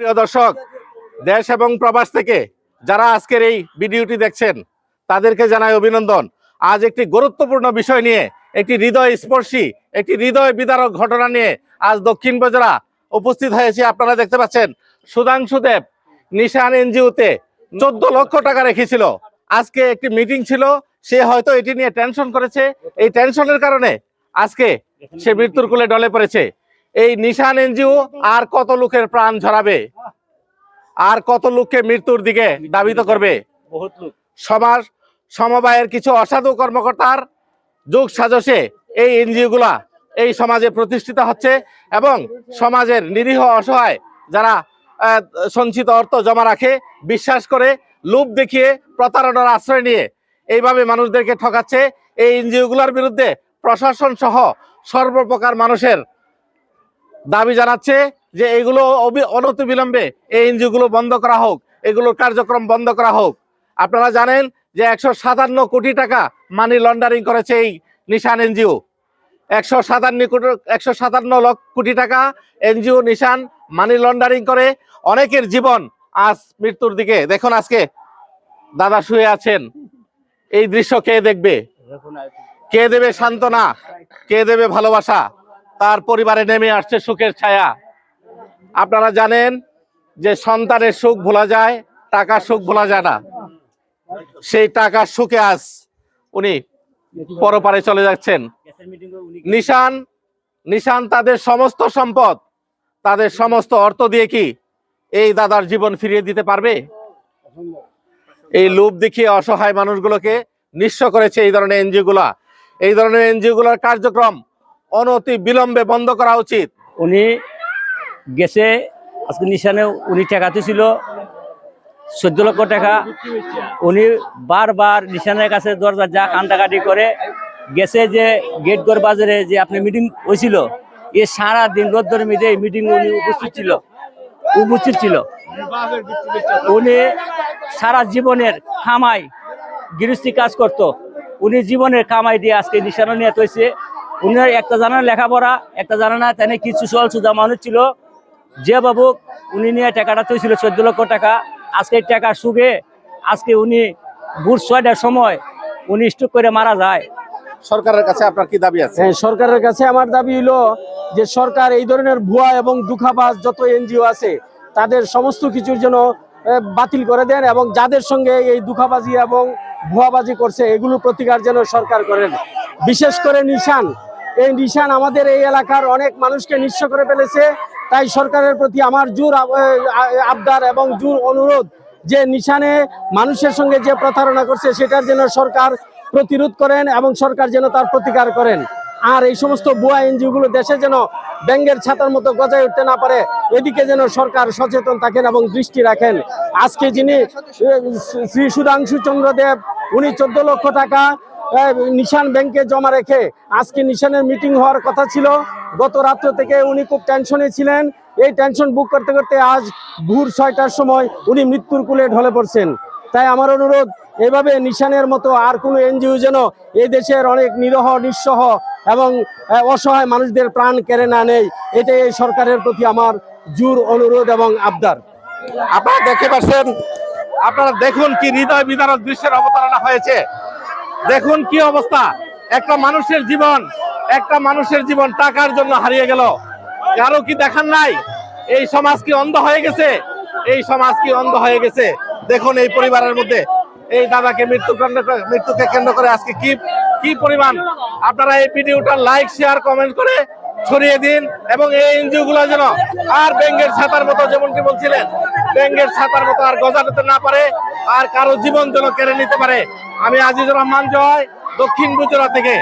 প্রিয় দর্শক, দেশ এবং প্রবাস থেকে যারা আজকের এই ভিডিওটি দেখছেন, তাদেরকে জানাই অভিনন্দন। আজ একটি গুরুত্বপূর্ণ বিষয় নিয়ে, একটি হৃদয় স্পর্শী একটি হৃদয় বিদারক ঘটনা নিয়ে আজ দক্ষিণ বজরা উপস্থিত হয়েছে। আপনারা দেখতে পাচ্ছেন, সুধাংশু দেব নিশান এনজিওতে চোদ্দ লক্ষ টাকা রেখেছিল। আজকে একটি মিটিং ছিল, সে হয়তো এটি নিয়ে টেনশন করেছে। এই টেনশনের কারণে আজকে সে মৃত্যুর কোলে ডলে পড়েছে। এই নিশান এনজিও আর কত লোকের প্রাণ ঝরাবে? আর কত লোককে মৃত্যুর দিকে দাবিত করবে? সমাজ সমবায়ের কিছু অসাধু কর্মকর্তার যুগ সাজসে এই এনজিও গুলা এই সমাজে প্রতিষ্ঠিত হচ্ছে এবং সমাজের নিরীহ অসহায় যারা সঞ্চিত অর্থ জমা রাখে বিশ্বাস করে লোভ দেখিয়ে প্রতারণার আশ্রয় নিয়ে এইভাবে মানুষদেরকে ঠকাচ্ছে। এই এনজিও গুলার বিরুদ্ধে প্রশাসন সহ সর্বপ্রকার মানুষের দাবি জানাচ্ছে যে এগুলো অনতিবিলম্বে এই এনজিও গুলো বন্ধ করা হোক এগুলোর কার্যক্রম বন্ধ করা হোক। আপনারা জানেন যে একশো সাতান্ন কোটি টাকা মানি লন্ডারিং করেছে এই নিশান এনজিও। একশো সাতান্ন কোটি একশো সাতান্ন লক্ষ কোটি টাকা এনজিও নিশান মানি লন্ডারিং করে। অনেকের জীবন আজ মৃত্যুর দিকে। দেখুন আজকে দাদা শুয়ে আছেন। এই দৃশ্য কে দেখবে? কে দেবে সান্ত্বনা? কে দেবে ভালোবাসা? তার পরিবারে নেমে আসছে সুখের ছায়া। আপনারা জানেন যে সন্তানের সুখ ভোলা যায়, টাকার সুখ ভোলা যায় না। সেই টাকার সুখে আজ উনি পরপারে চলে যাচ্ছেন। নিশান নিশান তাদের সমস্ত সম্পদ, তাদের সমস্ত অর্থ দিয়ে কি এই দাদার জীবন ফিরিয়ে দিতে পারবে? এই লোভ দেখিয়ে অসহায় মানুষগুলোকে নিঃস্ব করেছে এই ধরনের এনজিও গুলা এই ধরনের এনজিও গুলার কার্যক্রম অনতি বিলম্বে বন্ধ করা উচিত। উনি গেছে, আজকে নিশানে উনি টাকাতে ছিল চোদ্দ লক্ষ টাকা। উনি বারবার নিশানের কাছে দরজা যা কান্দাকাটি করে গেছে যে গেটগড় বাজারে যে আপনি মিটিং হয়েছিল, এ সারা দিন রোদ্দুর মিটে মিটিং উনি উপস্থিত ছিল উপস্থিত ছিল। উনি সারা জীবনের খামাই গৃহস্থী কাজ করত, উনি জীবনের কামাই দিয়ে আজকে নিশানা নিয়ে তৈছে উনার একটা জানা লেখাপড়া একটা জানা না তেনে কিছু সল সুদা মানুষ ছিল। যে বাবু উনি নিয়ে টাকাটা তৈছিল চোদ্দ লক্ষ টাকা আজকে টাকা সুগে আজকে উনি ভোর ছয়টার সময় উনি স্ট্রোক করে মারা যায়। সরকারের কাছে আপনার কি দাবি আছে? হ্যাঁ সরকারের কাছে আমার দাবি হলো যে সরকার এই ধরনের ভুয়া এবং দুঃখাবাজ যত এনজিও আছে তাদের সমস্ত কিছুর জন্য বাতিল করে দেন এবং যাদের সঙ্গে এই দুঃখাবাজি এবং ভুয়াবাজি করছে এগুলো প্রতিকার যেন সরকার করেন। বিশেষ করে নিশান এই নিশান আমাদের এই এলাকার অনেক মানুষকে নিঃস্ব করে ফেলেছে। তাই সরকারের প্রতি আমার জোর আব- আবদার এবং জোর অনুরোধ যে নিশানে মানুষের সঙ্গে যে প্রতারণা করছে সেটার জন্য সরকার প্রতিরোধ করেন এবং সরকার যেন তার প্রতিকার করেন। আর এই সমস্ত বুয়া এনজিও গুলো দেশে যেন ব্যাঙ্গের ছাতার মতো গজায় উঠতে না পারে, এদিকে যেন সরকার সচেতন থাকেন এবং দৃষ্টি রাখেন। আজকে যিনি শ্রী সুধাংশু চন্দ্র দেব উনি চোদ্দ লক্ষ টাকা নিশান ব্যাংকে জমা রেখে আজকে নিশানের মিটিং হওয়ার কথা ছিল। গত রাত্র থেকে উনি খুব টেনশনে ছিলেন। এই টেনশন বুক করতে করতে আজ ভোর ছয়টার সময় উনি মৃত্যুর কুলে ঢলে পড়ছেন। তাই আমার অনুরোধ, এভাবে নিশানের মতো আর কোনো এনজিও যেন এই দেশের অনেক নিরহ, নিঃসহ এবং অসহায় মানুষদের প্রাণ কেড়ে না নেই এটাই এই সরকারের প্রতি আমার জোর অনুরোধ এবং আবদার। আপনারা দেখতে পাচ্ছেন, আপনারা দেখুন কি হৃদয় বিদারক দৃশ্যের অবতারণা হয়েছে। দেখুন কি অবস্থা। একটা মানুষের জীবন, একটা মানুষের জীবন টাকার জন্য হারিয়ে গেল। কারও কি দেখার নাই? এই সমাজ কি অন্ধ হয়ে গেছে? এই সমাজ কি অন্ধ হয়ে গেছে? দেখুন এই পরিবারের মধ্যে। এই দাদাকে মৃত্যু কেন্দ্র করে- মৃত্যুকে কেন্দ্র করে আজকে কি কি পরিমাণ? আপনারা এই ভিডিওটা লাইক শেয়ার কমেন্ট করে ছড়িয়ে দিন এবং এই এনজিও গুলো যেন আর ব্যাঙ্গের ছাতার মতো, যেমনটি বলছিলেন ব্যাঙ্গের ছাতার মতো আর গজাতে না পারে। আর কারও জীবন যেন কেড়ে নিতে পারে। আমি আজিজুর রহমান জয় দক্ষিণ গুজরাট থেকে।